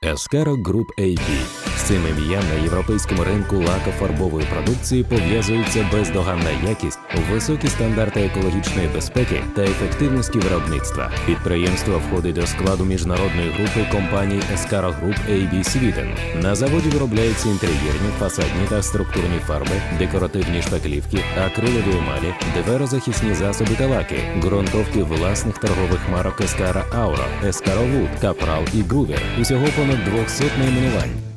Эскаро Групп AB. Цим ім'ям на європейському ринку лакофарбової продукції пов'язується бездоганна якість, високі стандарти екологічної безпеки та ефективності виробництва. Підприємство входить до складу міжнародної групи компаній Escaro Group AB Sweden. На заводі виробляються інтер'єрні, фасадні та структурні фарби, декоративні шпаклівки, акрилові емалі, дверозахисні засоби та лаки, ґрунтовки власних торгових марок Escara Auro, Escaro Wood, Капрал і Гувер. Усього понад 200 найменувань.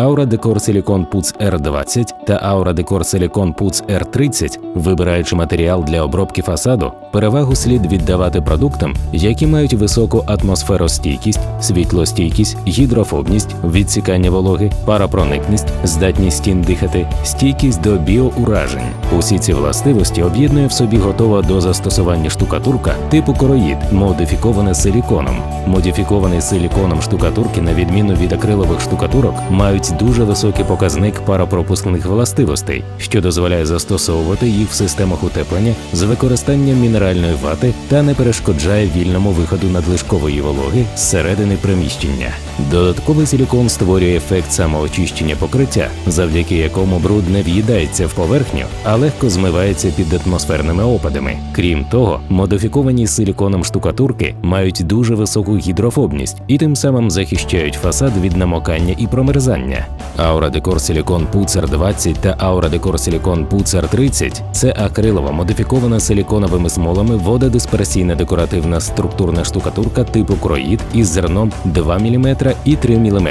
Aura Decor Silicon Puts R20 та Aura Decor Silicon Puts R30, вибираючи матеріал для обробки фасаду, перевагу слід віддавати продуктам, які мають високу атмосферостійкість, світлостійкість, гідрофобність, відсікання вологи, парапроникність, здатність стін дихати, стійкість до біоуражень. Усі ці властивості об'єднує в собі готова до застосування штукатурка типу короїд, модифікована силіконом. Модифікований силіконом штукатурки, на відміну від акрилових штукатурок, мають дуже високий показник паропропускних властивостей, що дозволяє застосовувати їх в системах утеплення з використанням мінеральної вати та не перешкоджає вільному виходу надлишкової вологи зсередини приміщення. Додатковий силікон створює ефект самоочищення покриття, завдяки якому бруд не в'їдається в поверхню, а легко змивається під атмосферними опадами. Крім того, модифіковані силіконом штукатурки мають дуже високу гідрофобність і тим самим захищають фасад від намокання і промерзання. Aura Decor Silicon Puts R20 та Aura Decor Silicon Puts R30 – це акрилова модифікована силіконовими смолами вододисперсійна декоративна структурна штукатурка типу кроїд із зерном 2 мм і 3 мм.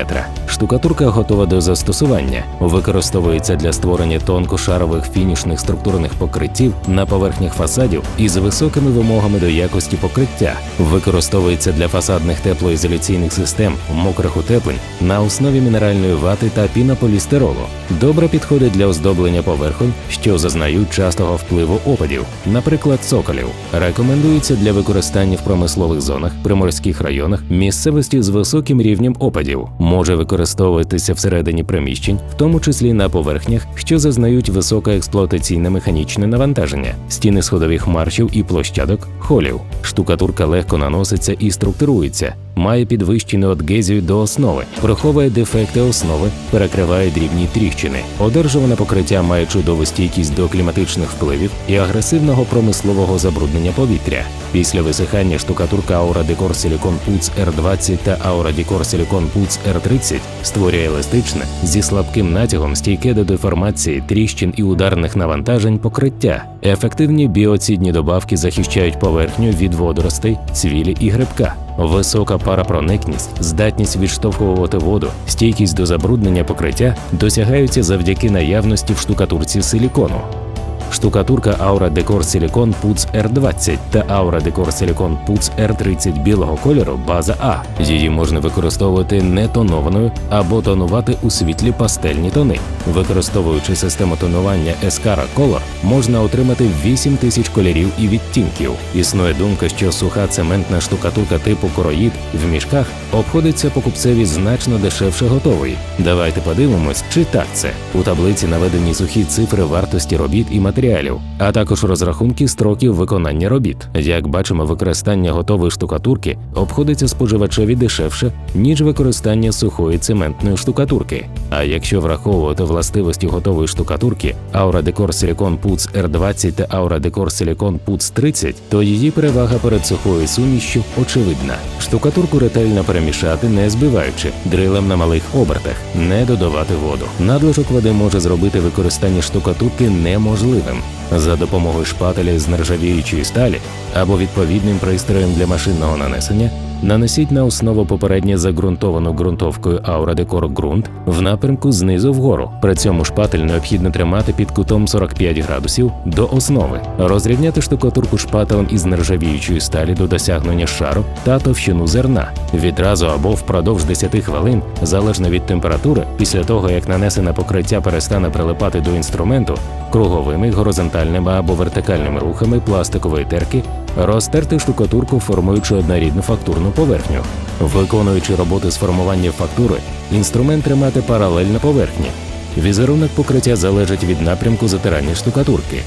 Штукатурка готова до застосування, використовується для створення тонкошарових фінішних структурних покриттів на поверхнях фасадів із високими вимогами до якості покриття, використовується для фасадних теплоізоляційних систем, мокрих утеплень на основі мінеральної вати та пінополістиролу. Добре підходить для оздоблення поверхонь, що зазнають частого впливу опадів, наприклад, цоколів. Рекомендується для використання в промислових зонах, приморських районах, місцевості з високим рівнем опадів, може використовуватися всередині приміщень, в тому числі на поверхнях, що зазнають високе експлуатаційне механічне навантаження, стіни сходових маршів і площадок, холів. Штукатурка легко наноситься і структурується. Має підвищену адгезію до основи, приховує дефекти основи, перекриває дрібні тріщини. Одержуване покриття має чудову стійкість до кліматичних впливів і агресивного промислового забруднення повітря. Після висихання штукатурка Aura Decor Silicon Puts R20 та Aura Decor Silicon Puts R30 створює еластичне зі слабким натягом стійке до деформації, тріщин і ударних навантажень покриття. Ефективні біоцідні добавки захищають поверхню від водоростей, цвілі і грибка. Висока парапроникність, здатність відштовхувати воду, стійкість до забруднення покриття досягаються завдяки наявності в штукатурці силікону. Штукатурка Aura Decor Silicon Puts R20 та Aura Decor Silicon Puts R30 білого кольору база А. Її можна використовувати не тонованою або тонувати у світлі пастельні тони. Використовуючи систему тонування Escara Color, можна отримати 8 тисяч кольорів і відтінків. Існує думка, що суха цементна штукатурка типу короїд в мішках обходиться покупцеві значно дешевше готової. Давайте подивимось, чи так це. У таблиці наведені сухі цифри вартості робіт і матеріалів, а також розрахунки строків виконання робіт. Як бачимо, використання готової штукатурки обходиться споживачеві дешевше, ніж використання сухої цементної штукатурки. А якщо враховувати властивості готової штукатурки Aura Decor Silicon Puts R20 та Aura Decor Silicon Puts 30, то її перевага перед сухою сумішшю очевидна. Штукатурку ретельно перемішати, не збиваючи, дрилем на малих обертах, не додавати воду. Надлишок води може зробити використання штукатурки неможливим. За допомогою шпателя з нержавіючої сталі або відповідним пристроєм для машинного нанесення нанесіть на основу попередньо загрунтовану ґрунтовкою Decor ґрунт в напрямку знизу вгору. При цьому шпатель необхідно тримати під кутом 45 градусів до основи, розрівняти штукатурку шпателем із нержавіючої сталі до досягнення шару та товщину зерна відразу або впродовж 10 хвилин, залежно від температури, після того як нанесене покриття перестане прилипати до інструменту, круговими, горизонтальними або вертикальними рухами пластикової терки розтерти штукатурку, формуючи однорідну фактурну поверхню. Виконуючи роботи з формування фактури, інструмент тримати паралельно поверхні. Візерунок покриття залежить від напрямку затирання штукатурки.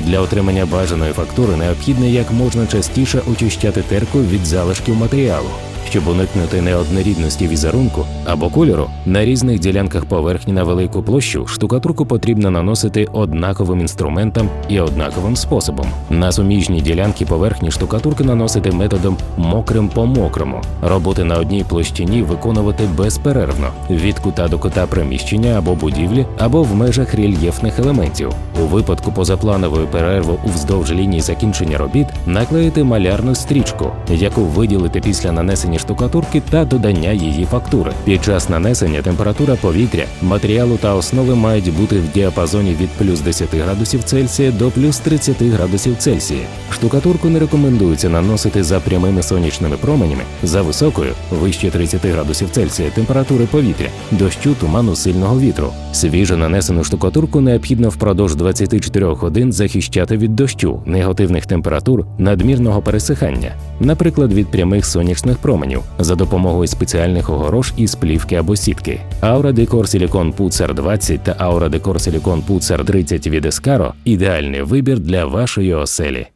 Для отримання бажаної фактури необхідно як можна частіше очищати терку від залишків матеріалу. Щоб уникнути неоднорідності візерунку або кольору. На різних ділянках поверхні на велику площу штукатурку потрібно наносити однаковим інструментом і однаковим способом. На суміжні ділянки поверхні штукатурки наносити методом мокрим по мокрому. Роботи на одній площині виконувати безперервно від кута до кута приміщення або будівлі, або в межах рельєфних елементів. У випадку позапланової перерви уздовж лінії закінчення робіт наклеїти малярну стрічку, яку виділити після нанесення штукатурки та додання її фактури. Під час нанесення температура повітря, матеріалу та основи мають бути в діапазоні від плюс 10 градусів Цельсія до плюс 30 градусів Цельсія. Штукатурку не рекомендується наносити за прямими сонячними променями, за високою, вище 30 градусів Цельсія температури повітря, дощу, туману, сильного вітру. Свіжо нанесену штукатурку необхідно впродовж 24 годин захищати від дощу, негативних температур, надмірного пересихання, наприклад, від прямих сонячних променів, за допомогою спеціальних огорож із плівки або сітки. Aura Decor Silicon Putzer 20 та Aura Decor Silicon Putzer 30 від Escaro – ідеальний вибір для вашої оселі.